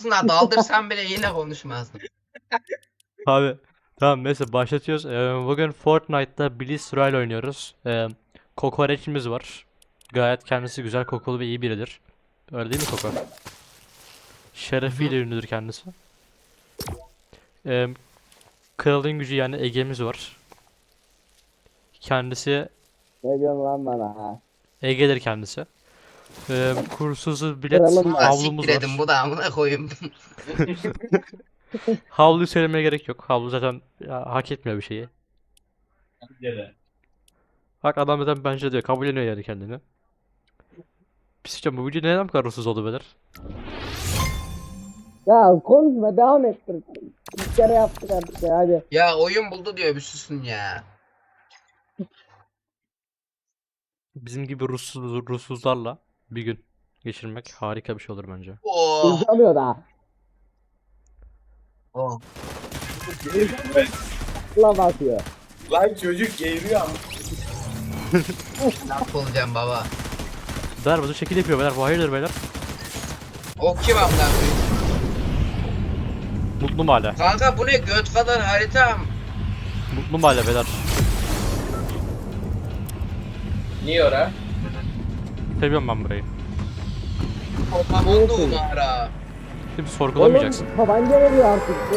Aslında daldırsan bile yine konuşmazdım. Abi tamam neyse başlatıyoruz. Ee, bugün Fortnite'da Blitz Royale oynuyoruz. Ee, kokoreçimiz var. Gayet kendisi güzel kokulu ve iyi biridir. Öyle değil mi Koko? Şerefiyle ünlüdür kendisi. Ee, kralın gücü yani Ege'miz var. Kendisi Ne diyorsun lan bana ha? Ege'dir kendisi. Ee, kursuzu bilet Kralım var. Ha, havlumuz var. bu da amına koyayım. Havluyu söylemeye gerek yok. Havlu zaten ya, hak etmiyor bir şeyi. Bak adam zaten bence diyor. Kabulleniyor yani kendini. Pisicem bu video neden bu kadar ruhsuz oldu beyler? Ya konuşma devam ettir. Bir kere yaptık artık ya hadi. ya oyun buldu diyor bir susun ya. Bizim gibi ruhsuz, ruhsuzlarla bir gün geçirmek harika bir şey olur bence. Oh. Uzamıyor daha. oh. La bakıyor. Lan çocuk geğiriyor ama. Laf olacağım baba. Der bu şekil yapıyor beyler. Bu hayırdır beyler? O kim amına koyayım? Mutlu mu hala? Kanka bu ne göt kadar haritam. Mutlu mu hala beyler? Niye ora? Seviyorum ben burayı. Toplamonda umara. Şimdi sorgulamayacaksın. Oğlum tabanca veriyor artık bu.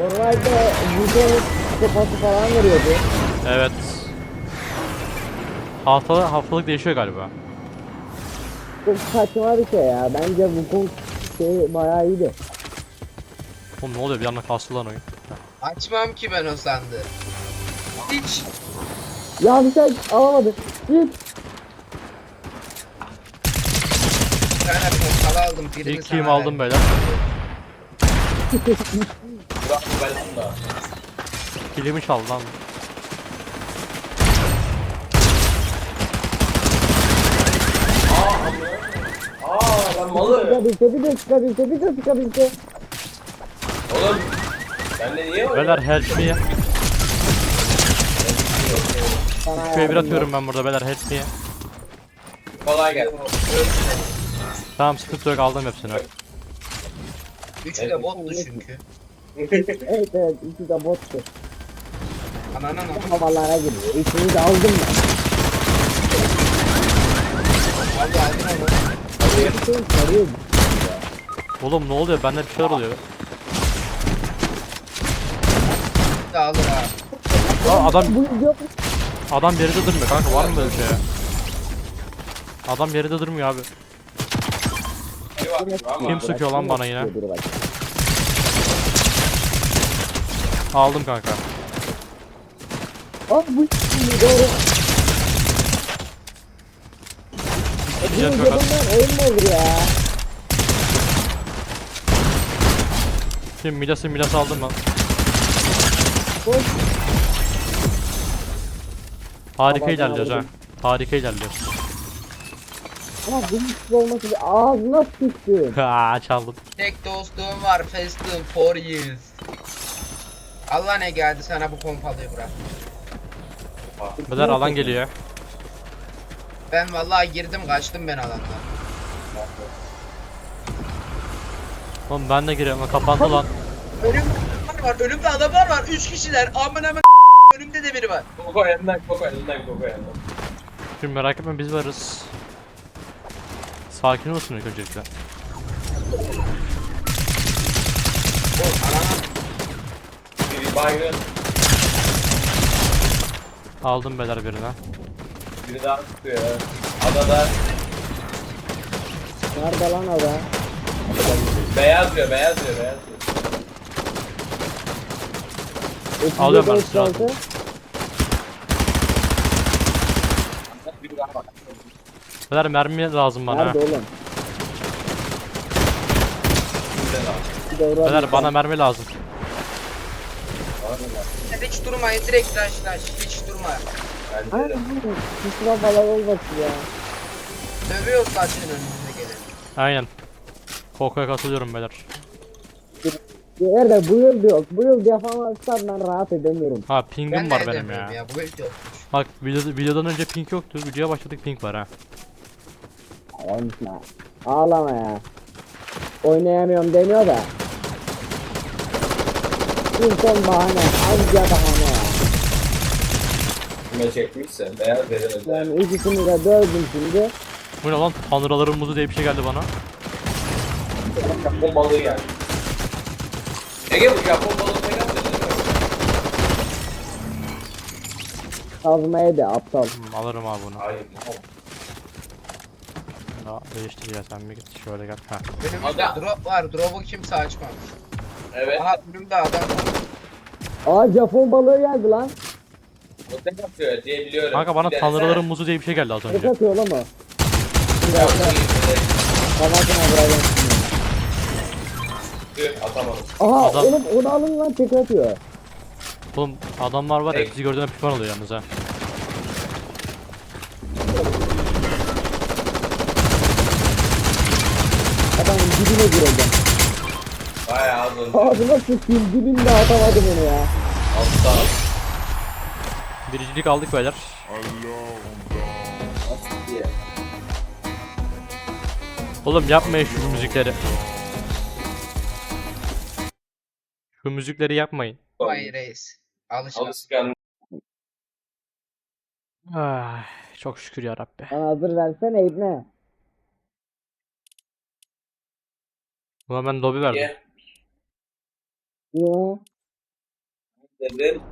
Normalde Vuko'nun sopası falan veriyordu. Evet. Haftalık, haftalık değişiyor galiba. Çok saçma bir şey ya. Bence Vuko şey bayağı iyiydi. Oğlum ne oluyor bir anda kastı lan oyun. Açmam ki ben o sandığı. Hiç. Ya bir şey alamadı. Git. Bir tane pompalı aldım. Birini İlk sana kilim aldım verdim. beyler. Bırak ben da. Kilimi çaldı lan. Aa lan malı. Çıkabilse bir de çıkabilse bir de çıkabilse. Oğlum. Ben de niye Beyler help me. Sana Şuraya bir yardım atıyorum ben burada beyler help me. Kolay gelsin. Tamam sıkıntı yok aldım hepsini. Üçü de bottu çünkü. Evet evet ikisi de bottu. Ananın amı. Havalara girdi. İkisini de aldım ben. Hadi aldın onu. Bir şey sarıyor. Oğlum ne oluyor? Bende bir şeyler oluyor. Bir de alır ha. Aa, adam yok. adam yerinde durmuyor kanka var mı böyle bir şey ya? Adam yerinde durmuyor abi. Kim sıkıyor lan bana yine? Aldım kanka. Aa bu şimdi doğru. Jet Bunun cebinden oyun mu olur ya? Şimdi Midas'ı Midas aldım. Koş. Harika Babadan ilerliyoruz ha. Harika ilerliyoruz. Ama bu hiç olması bir ağzına sıçtı. Ha çaldım. Tek dostluğum var Fast and Furious. Allah ne geldi sana bu pompalıyı bırak. Beyler alan geliyor. Ben vallahi girdim kaçtım ben alandan. Oğlum ben de giriyorum. Kapandı lan. Önümde adamlar var, önümde adamlar var. Üç kişiler. Aman aman önümde de biri var. Koko elinden koko elinden koko elinden. Şimdi merak etme biz varız. Sakin olsun ilk öncelikle. Biri baygın. Aldım beyler birine. Biri daha tutuyor. Adada Nerede lan o da? beyaz diyor beyaz diyor beyaz diyor. Alıyorum ben silahı. Biri daha bak. Beyler mermi lazım bana. Nerede oğlum? Bir de. Beyler bana mermi lazım. Hiç durmayın direkt rush rush. Hiç durma. Ay de. kusura falan olmasın ya. Dövüyoruz zaten önümüze gelin. Aynen. Koko'ya katılıyorum beyler. Eğer de bu yıl yok. Bu yıl yapamazsan ben rahat edemiyorum. Ha Ben pingim de var benim edemiyorum ya. Bu hiç yok. Bak video, videodan önce ping yoktu. Videoya başladık ping var ha. Konuşma. Ağlama ya. oynayamıyorum deniyor da. Ton bahane, anca bahane ya. Kime çekmişse beyaz veremez. Yani ikisini de dövdüm şimdi. Bu ne lan? Tanrıların muzu diye bir şey geldi bana. Japon balığı geldi. Ege bu Japon balığı değil mi? Kazmaya da aptal. Alırım abi bunu. Hayır. no. Değiştir ya sen bir git şöyle gel. Ha. Önümüzde Aga. drop var. Drop'u kimse açmamış. Evet. Aha önümde adam var. Aa Japon balığı geldi lan. O tek atıyor diye biliyorum. Kanka bana Bir tanrıların muzu diye bir şey geldi az Tek önce. atıyor lan o. Yok, iyi, iyi. Tüh, Atamadım. Aha Adam- oğlum onu alın lan tek atıyor. Oğlum adamlar var ya bizi gördüğüne pişman oluyor yalnız ha. Adamın dibine gireceğim. Bayağı az önce. Ağzına sıçayım dibinde atamadım onu ya. Altta. Biricilik aldık beyler. Nasıl diye. Oğlum yapmayın şu müzikleri. Şu müzikleri yapmayın. Vay reis. Alışma. Alışkan. Ay, çok şükür ya Rabbi. Bana hazır versene İbne. Ulan ben lobi verdim. Dedin.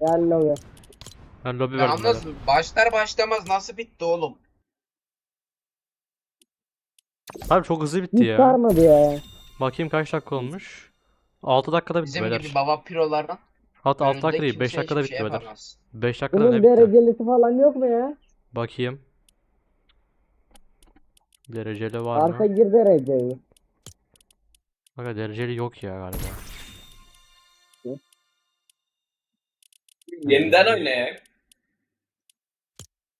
Gel lobi. Ben lobi verdim. Yalnız başlar başlamaz nasıl bitti oğlum? Abi çok hızlı bitti Hiç ya. sarmadı ya. Bakayım kaç dakika olmuş. 6 dakikada bitti Bizim beyler. gibi baba piroların Hatta 6 dakika değil 5 kimse dakikada bitti şey beyler. yapamaz. 5 dakikada ne Bunun bitti? derecelisi falan yok mu ya? Bakayım. Dereceli var Arka mı? gir dereceyi. Kanka dereceli yok ya galiba. Yeniden oynayak.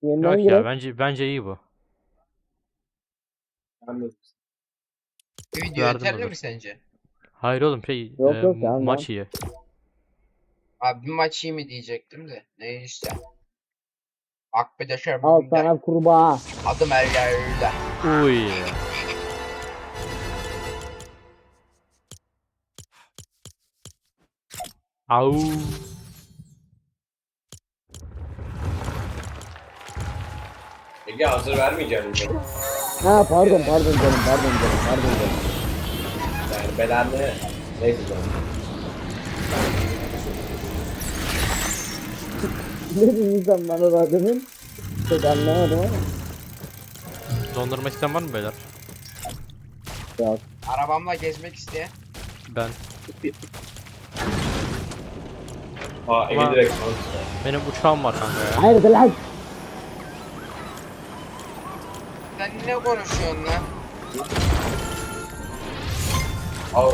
Yeniden Yok ya bence bence iyi bu. Anladım. Video Verdim yeterli mi sence? Hayır oğlum şey Yok, e, yok ya, lan. maç iyi. Abi bir maç iyi mi diyecektim de. Ne işte. Akbedeşer Al sana kurbağa. adım ellerde. Uy. Au. Ege hazır vermeyeceğim. mi? Ha pardon pardon canım pardon canım pardon canım. Yani bedenli neyse canım. Ne dedin sen bana daha demin? Çok anlamadım ama. Dondurma isteyen var mı beyler? Ya Arabamla gezmek isteyen. Ben. Aa Ege Ama- direkt Benim uçağım var kanka ya. hayırdır lan? Sen ne konuşuyorsun lan? Al.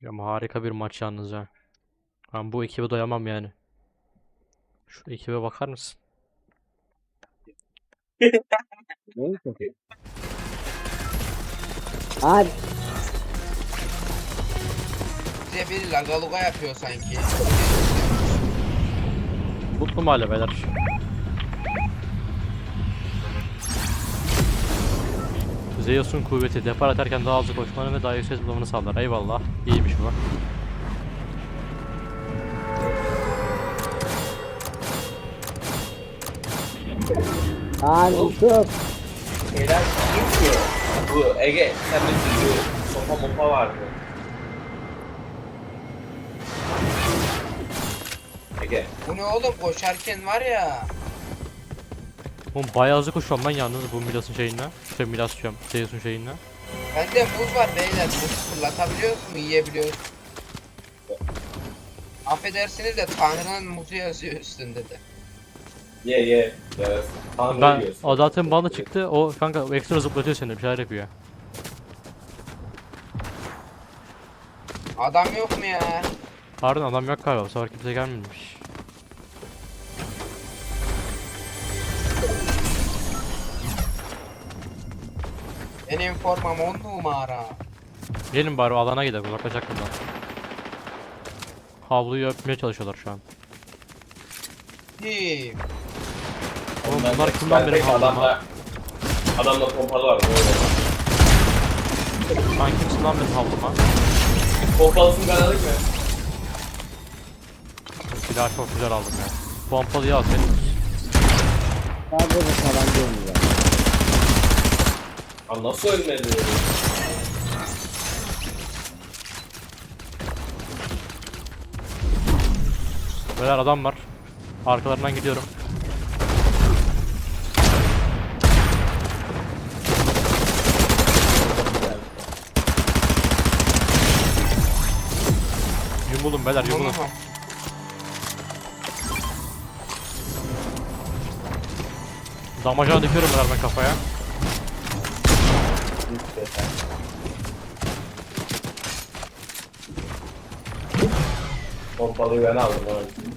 Ya ama harika bir maç yalnız ha. Ben bu ekibe doyamam yani. Şu ekibe bakar mısın? Neyse. Hadi. Bize bir lagaluga yapıyor sanki. Mutlu mu hala beyler? Zeus'un kuvveti depar atarken daha hızlı koşmanı ve daha yüksek zıplamanı sağlar. Eyvallah. İyiymiş bu. Hadi sus. Şeyler kim ki? Bu Ege sen de şu sopa mopa vardı. Ege. Bu ne oğlum koşarken var ya. Oğlum bayağı hızlı koşuyorum ben yalnız bu Milas'ın şeyinle. Şey Milas diyorum. Zeus'un şeyinle. Bende muz var beyler. Muz fırlatabiliyoruz mu? Yiyebiliyoruz. Affedersiniz de Tanrı'nın muzu yazıyor üstünde de. Ye ye. Ya, Tanrı Ben yiyorsun. o zaten bana çıktı. O kanka o ekstra zıplatıyor seni bir şeyler yapıyor. Adam yok mu ya? Harbiden adam yok galiba. Bu sefer kimse gelmemiş. Benim formam on numara. Gelin bari alana gidelim uzaklaşacak bundan. Havluyu öpmeye çalışıyorlar şu an. Kim? Oğlum Ben- bunlar kim lan ben benim adamla, adamla pompalı var böyle. Sen kimsin lan benim havluma? Pompalısını ben alayım mı? Silah çok güzel aldım ya. Pompalıyı al senin. Sadece bu tabanca oynayacağım. Abi nasıl ölmedi? Beyler adam var. Arkalarından gidiyorum. Yumulun beyler yumulun. Tamam. Damacana döküyorum beyler ben kafaya. Pompalıyı ben aldım. abi.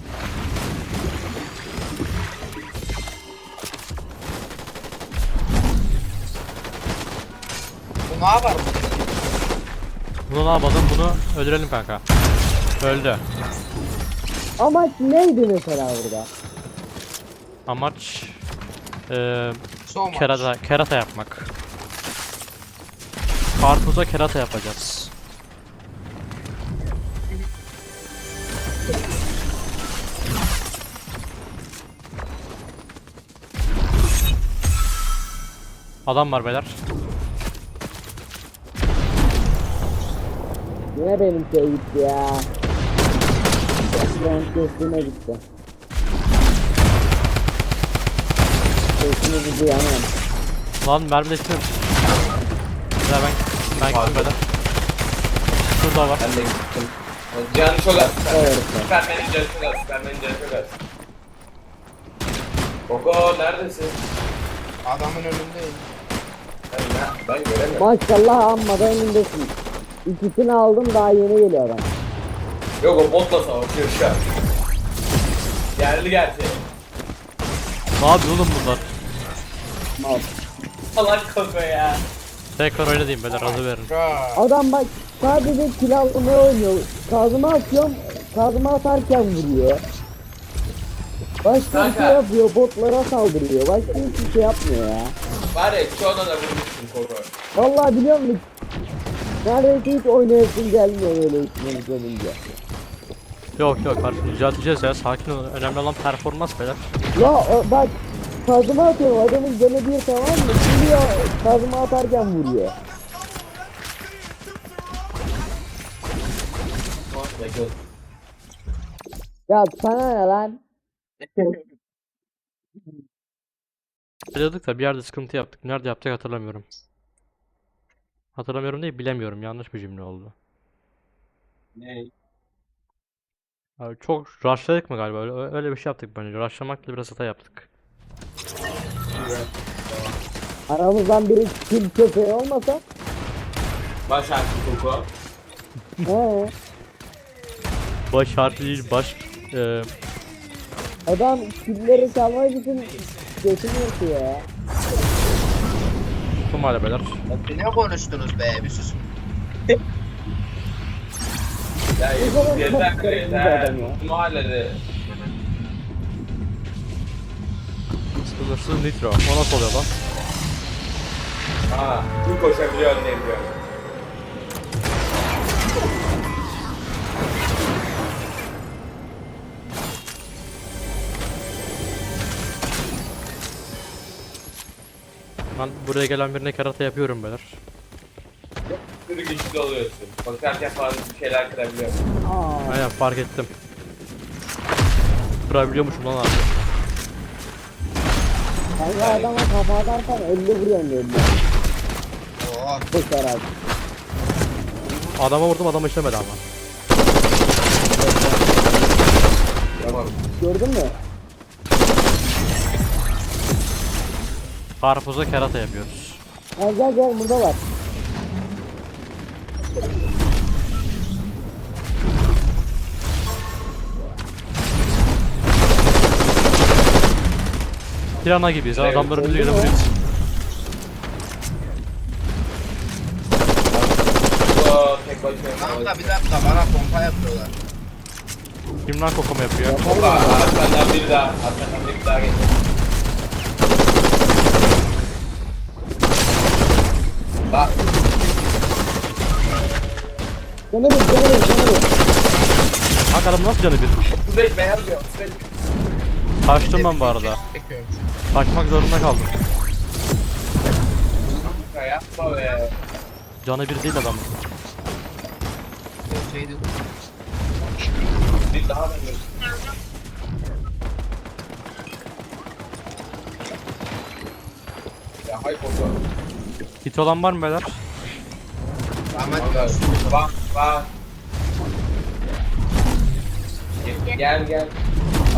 Bu ne yapar? Bunu ne yapalım? Bunu öldürelim kanka. Öldü. Amaç neydi mesela burada? Amaç eee So much. kerata, kerata yapmak. Karpuza kerata yapacağız. Adam var beyler. Yine benim şey gitti ya. Ben kesime gitti. Sesini bir duyamam. Lan mermi de istiyorum. Ya ben ben gittim beyler. Şurada var. Ben de gittim. Canı çok az. Evet. Superman'in canı çok az. Superman'in canı çok az. Koko neredesin? Adamın önündeyim. Ben, ben, göremiyorum. Maşallah amma da önündesin. İkisini aldım daha yeni geliyor adam. Yok o botla savaşıyor şu an. Geldi gerçi. Ne yapıyor oğlum bunlar? Al. Salak Koko ya. Tekrar oynayayım beyler razı verin. Adam bak sadece almaya oynuyor. Kazma atıyorum. Kazma atarken vuruyor. Başka bir Kanka. şey yapıyor. Botlara saldırıyor. Başka hiçbir şey yapmıyor ya. Var ya çoğuna da vurmuşsun Koko. Vallahi biliyor musun? Neredeyse hiç oynayasın gelmiyor öyle üstüne dönünce. Yok yok kardeşim düzelteceğiz ya sakin ol. Önemli olan performans beyler. Ya o, bak kazma atıyorum adamın canı bir tamam mı? Geliyor kazma atarken vuruyor. Ya sana ne lan? Dedik da bir yerde sıkıntı yaptık. Nerede yaptık hatırlamıyorum. Hatırlamıyorum değil bilemiyorum. Yanlış bir cümle oldu. Ne? Abi çok rushladık mı galiba? Öyle, öyle bir şey yaptık bence. Rushlamakla biraz hata yaptık. Aramızdan biri kill köpeği olmasa Baş harfi Koko. he, Baş harfi değil baş eee adam killleri çalmak için götürüyor ki ya. kum hala beyler. Ne konuştunuz be bir sus. Ya yeter yeter. mahallede. Sınırsız nitro. O nasıl oluyor lan? Aa, kim koşabiliyor anlayabiliyor. Ben buraya gelen birine karate yapıyorum beyler. Sürü güçlü oluyorsun. Bakarken falan bir şeyler kırabiliyorsun. Aa, Aynen fark ettim. Kırabiliyormuşum lan abi. Kanka adama kafa atarsan 50 vuruyorsun diyor. Oo. Koşarak. Adama vurdum adam işlemedi ama. Gördün mü? Karpuza karate yapıyoruz. Gel gel gel burada var. Pirana gibiyiz. Adamları bizi görebiliyoruz. Aa, tek başına. Tamam da bir dakika bana pompa yapıyorlar. Kim lan kokama yapıyor? Pompa. Arkadan biri daha. Arkadan biri daha geçiyor. Bak. Canı bir, canı bir, canı bir. Bak adam nasıl canı bir? Sürekli ben yapıyorum, sürekli. Kaçtım ben bu arada. Bekliyorum. Kaçmak zorunda kaldım. Yapma be. Canı bir değil adam. Şeydi. Bir daha da gör. Ya hay koku. Hit olan var mı beyler? Ahmet Kanka, Bak bak. Gel, Gel gel.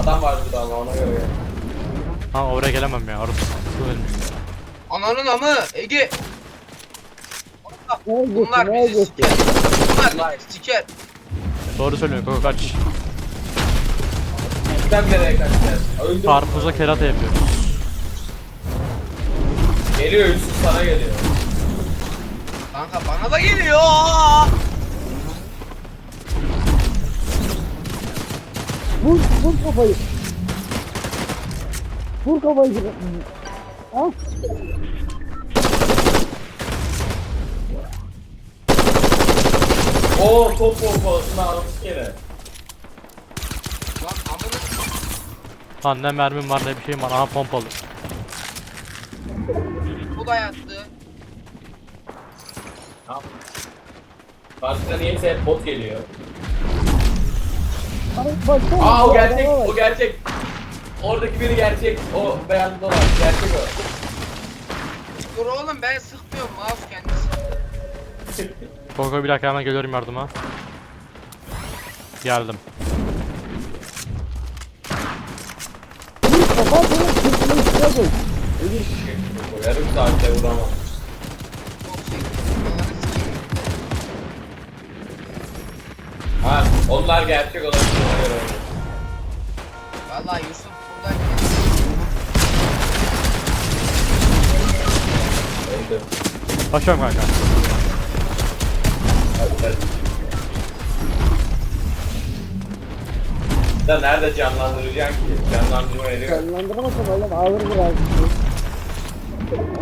Adam var burada ama ona göre. Ha oraya gelemem ya. Sıkıntı ölmüş. Ananın amı Ege. Bunlar neye bizi siker. Bunlar bizi siker. Doğru söylüyorsun Koko kaç. Sen nereye kaçacaksın? Karpuza kerata yapıyoruz. Geliyor Yusuf sana geliyor. Kanka bana da geliyor. Vur, vur kafayı. Vur kafayı. Ah, Oo top pompalısını almış gene. Lan ne mermim var ne bir şeyim var. Aha pompalı. bu da yattı. Karşıda niyeyse hep bot geliyor. ay, baksana. Aa o gerçek, bak. o gerçek. Oradaki biri gerçek, o beyaz dolar, gerçek o. Dur oğlum ben sıkmıyorum mouse kendisi. Koko bir dakika hemen geliyorum yardıma. Geldim. Kapat onu, kırkını üstüne koy. Yarım saatte vuramam. Ha, onlar gerçek olabilir. Vallahi Yusuf Öldü. Başlıyorum kanka. Hadi hadi. Da nerede canlandıracaksın ki? Canlandırma yeri yok. Canlandırmasın oğlum, ağır birazcık.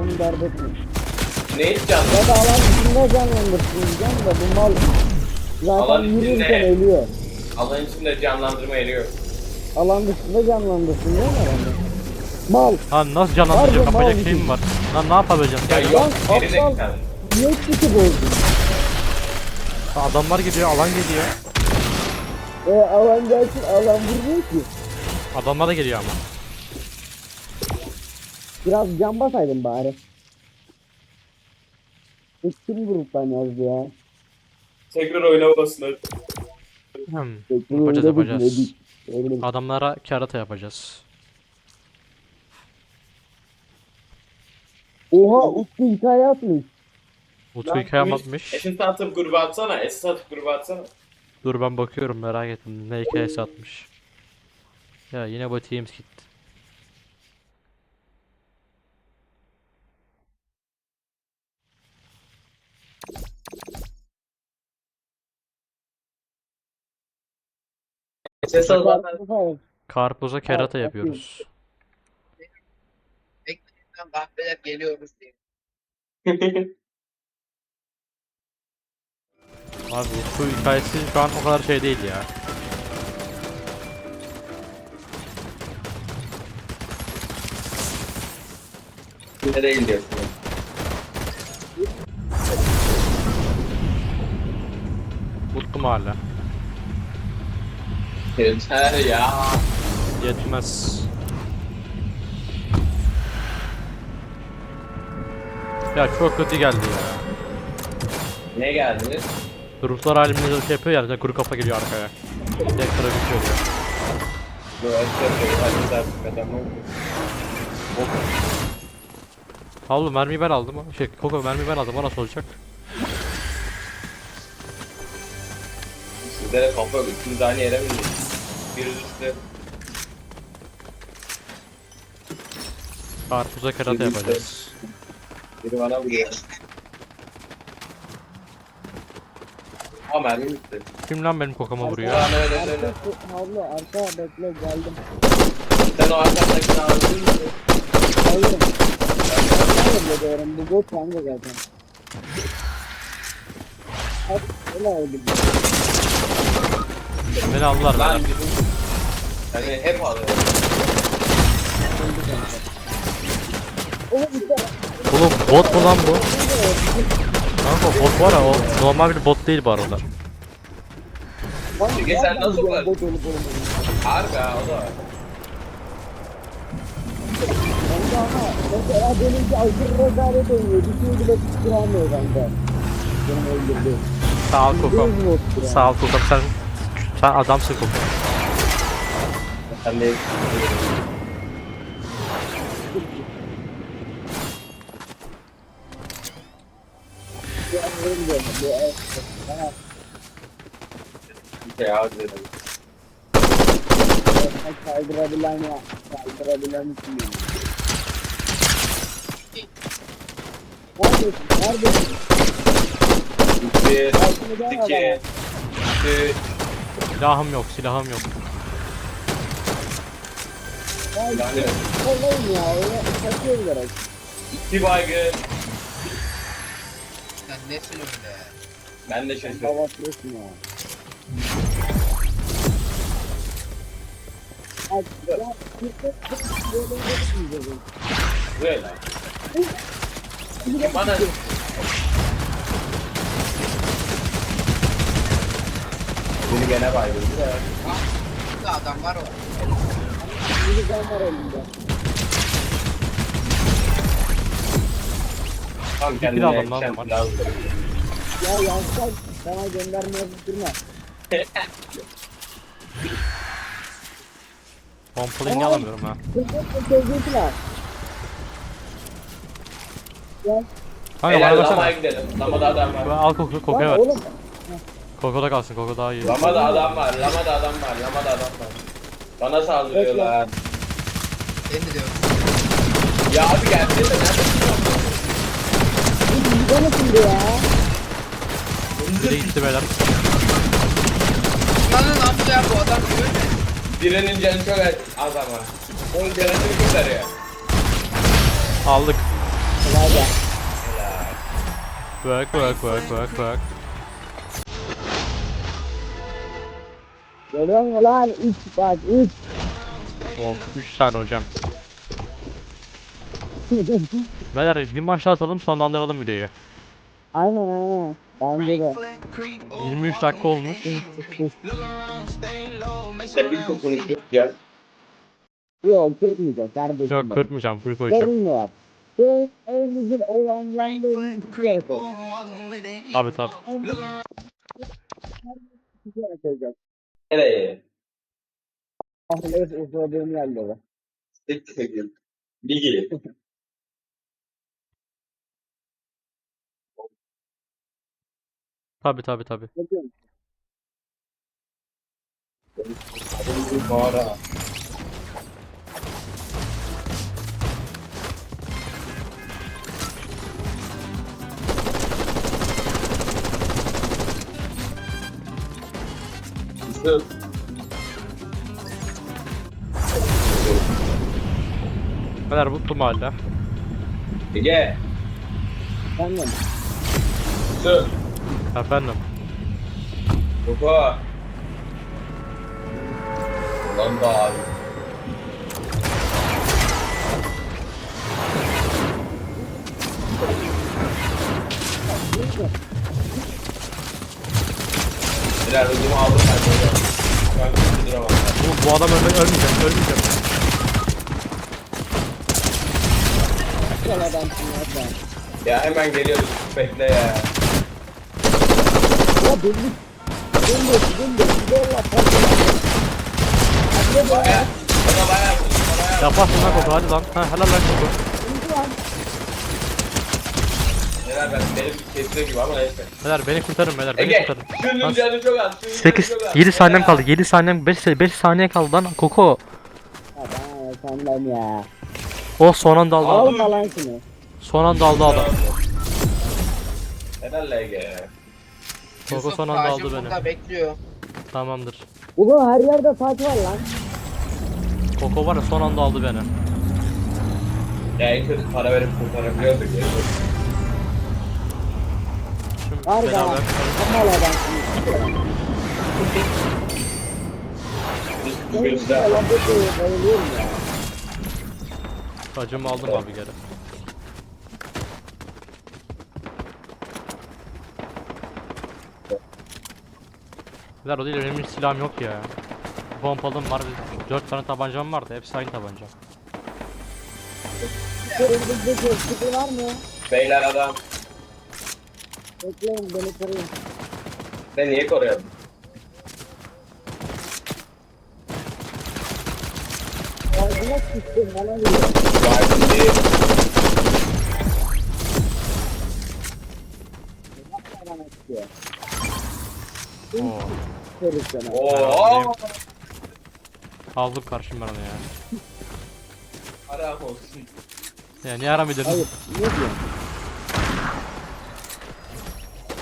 Onu dert etme. Ne hiç canlı? Ya da alan içinde canlandırsın diyeceğim de bu mal zaten Alan yürürken içinde. ölüyor. Alan içinde canlandırma yeri yok. Alan dışında canlandırsın değil mi? Mal. Lan nasıl canlandıracağım? Harbi Kapacak şeyim var. Lan ne yapabileceğim? Ya Gel. yok, Lan, aptal. Niye kişi bozdun? Adamlar gidiyor, alan geliyor. E alan gelsin alan vurmuyor ki. Adamlar da geliyor ama. Biraz can basaydın bari. E, Kim gruptan yazdı ya? Tekrar oynamasın hadi. Hmm. Yapacağız, yapacağız. Adamlara kerata yapacağız. Oha Utku hikaye atmış. Utku hikayem atmış. Esin atıp gruba atsana. Esin atıp gruba atsana. Dur ben bakıyorum merak ettim. Ne hikayesi atmış. Ya yine bu Teams gitti. Ses al zaten. Kartopu Karpuza kerata yapıyoruz. Bekleyin kahveler geliyoruz diye. Abi Utku hikayesi şu an o kadar şey değil ya. Yine değil diyorsun. Utku hala. Yeter ya. Yetmez. Ya çok kötü geldi ya. Ne geldi? Ruhlar haliminde şey yapıyor ya, de kuru kafa geliyor arkaya. Açıkçası hadi artık adamı. Al mermiyi ben aldım. Şey Koko mermiyi ben aldım. O nasıl olacak? Sizlere kafa üçünüz aynı yere mi gidiyor? Biri üstte. Karpuza işte. yapacağız. Biri bana vuruyor. Aa mermi bitti. Kim lan benim kokama vuruyor? Ulan öyle öyle. Arka, havlu, arka bekle geldim. Sen o arkandakini aldın mı? Hayır. Ben de diyorum bu bot kanka zaten. Öyle oldu. Beni aldılar Lan. Hani hep alıyor. Oğlum Oğlum bot mu lan bu? Kanka bot var ya o normal bir bot değil bu arada. Peki sen nasıl var? Harbi ha o da ama mesela benimki aşırı rezalet oynuyor. Bir şey bile tutturamıyor kanka. Benim öldürdüğüm. Sağ ol Koko. Sağ ol Koko sen sen adamsın Koko. Sen de... dedim. bana kaldırabilen ya. Kaldırabilen için Altını dön iki, adama. üç, Silahım yok silahım yok. Vay, yani Olayım ya. Öyle kaçıyor gerek. iki baygın. Nesin öyle? Ben de şaşırdım. Savaşıyorsun ya. Ay, ya, bir de- böyle yapmayacağım. Böyle. Bana... Beni gene baygın. Ah, burada adam var o. Bir can var elinde. Tam kendine aldım lan yakışan zaman. silah aldım. Ya yanslar bana göndermeye tutturma. Pompalıyı niye alamıyorum ha? Kırklıkla sevgilisiler. Kanka Beyler bana lamaya versene. gidelim. Lamada adam var. Al Koko, Koko'ya lan ver. oğlum Koko'da kalsın, Koko daha iyi. Lamada adam var. Lamada adam var. Lamada adam var. Bana saldırıyorlar. Seni de diyorum. Ya abi gelsene nerede? Bu bizden şimdi ya. Biri gitti beyler. Lanın amca bu adam öyle. Birinin canı çok az az ama. Onun canını kurtarıyor. Aldık. Kolay gel. Work, work, work, work, work. Görüyor musun lan? Üç bak üç. Oh, 3 tane hocam. Beyler bir maç daha atalım sonlandıralım videoyu. aynen aynen. Bence de. 23 dakika olmuş. İşte bir konuşuyor ya. Yok kırmayacak kardeşim. Yok kırpmayacağım, full koyacağım. Kırmıyor. Kırıyor. Tabi tabi. Nereye? Ahmet uzadığım yerlere. Ligi. Tabi tabi tabi. Mağara. Yusuf. Beyler mutlu mahalle. Ege. Efendim. Yusuf. Efendim. Baba. Lan da abi. Birer hızımı aldım ben böyle. Ben durduramam. Oğlum bu adam ölme, ölmeyecek, ölmeyecek. Güzel adamsın ya. Ya hemen geliyoruz. Bekle ya. Ya belli. Belli. Belli. Belli. Hadi be. Baya. Bana bayağı vurdu. Bana bayağı vurdu. Yaparsın lan Koko hadi lan. Ha helal lan lan. Neler ben benim kesiyor gibi ama neyse. Beyler beni kurtarın beyler beni Ege. kurtarın. Şunun Lan canı çok az. Şunun 8 canı çok az. 7 saniyem kaldı. 7 saniyem 5 5 saniye kaldı lan Koko. Bana senden ya. O son anda aldı. adam. Alma lan şunu. Son anda aldı adam. Helal la Ege. Koko Yusuf son anda aldı beni. burada bekliyor. Tamamdır. Ulan her yerde saç var lan. Koko var ya son anda aldı beni. Ya en kötü para verip kurtarabiliyorduk ya. Var da. beraber. Amal adamsın. Senin Gözde. yalan bir bayılıyorum ya. Tacımı aldım abi geri. Beyler o değil hiç silahım yok ya. Pompalım var. 4 tane tabancam vardı. Hepsi aynı tabanca. Gözlüğü var mı? Beyler adam. Bekleyin beni koruyun. Ben niye koruyorum? Ağzına sıçtım bana. Vay be. Sıçıyor. Oo. Herif sana. Oo. Aldım karşım ben onu ya. Haram olsun. Ya niye aram edildin? Hayır, ne diyorsun?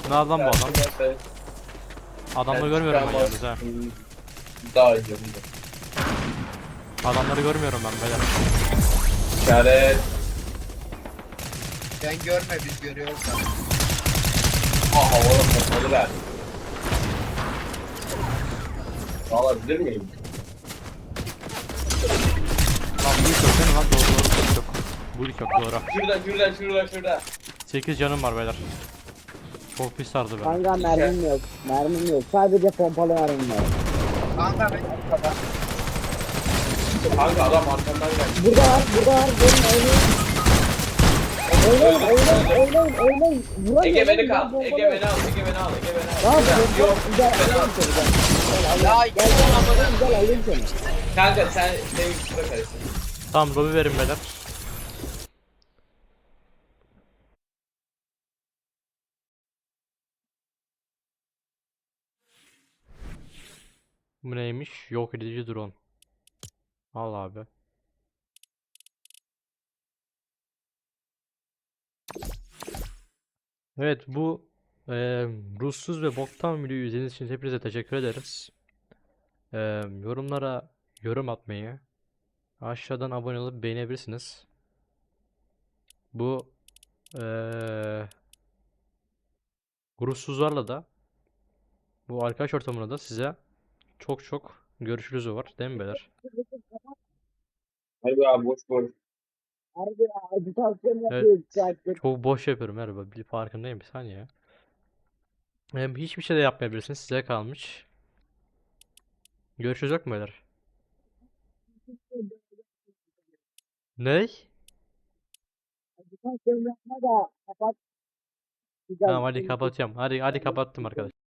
Ne adam bu adam? Ben- Adamları görmüyorum ben yalnız ha. Daha iyi bunda. Adamları görmüyorum ben beyler. İşaret. Sen görme biz görüyoruz sana. Aha oğlum kapalı ver. Alabilir miyim? Lan bu yok değil mi lan? Doğru doğru bu yok. Bu yok doğru. Şurada şurada şurada şurada. 8 canım var beyler. Çok pis sardı beni. Kanka mermim yok. Mermim yok. Sadece pompalı mermim var. Kanka ben Kanka adam arkamdan geldi. Burada var, burada var. Gelin oynayın. Oynayın, oynayın, oynayın, oynayın. Vuran Ege beni ben kal. Ege beni al. Ege beni al. Ege beni al. Güzel, ben- Yok. Gel, Beni al. alayım seni, gel. Ya, Gel, gel, gel, gel, alayım seni. Kanka sen senin üstüne karıştın. Tamam lobi verin beyler. Bu neymiş? Yok edici drone. Al abi. Evet bu eee ruhsuz ve boktan videoyu izlediğiniz için hepinize teşekkür ederiz. Eee, yorumlara yorum atmayı, aşağıdan abone olup beğenebilirsiniz. Bu eee ruhsuzlarla da bu arkadaş ortamında da size çok çok görüşürüz var değil mi beyler? Hadi abi boş boş. Harbi ya, acitasyon Evet. saattir. Çok boş yapıyorum merhaba. Bir farkındayım bir saniye. ya. Hem hiçbir şey de yapmayabilirsiniz. Size kalmış. Görüşürüz yok mu beyler? Ney? Acitasyon yapma da kapat. Güzel. Tamam hadi kapatıyorum. Hadi hadi kapattım arkadaşlar.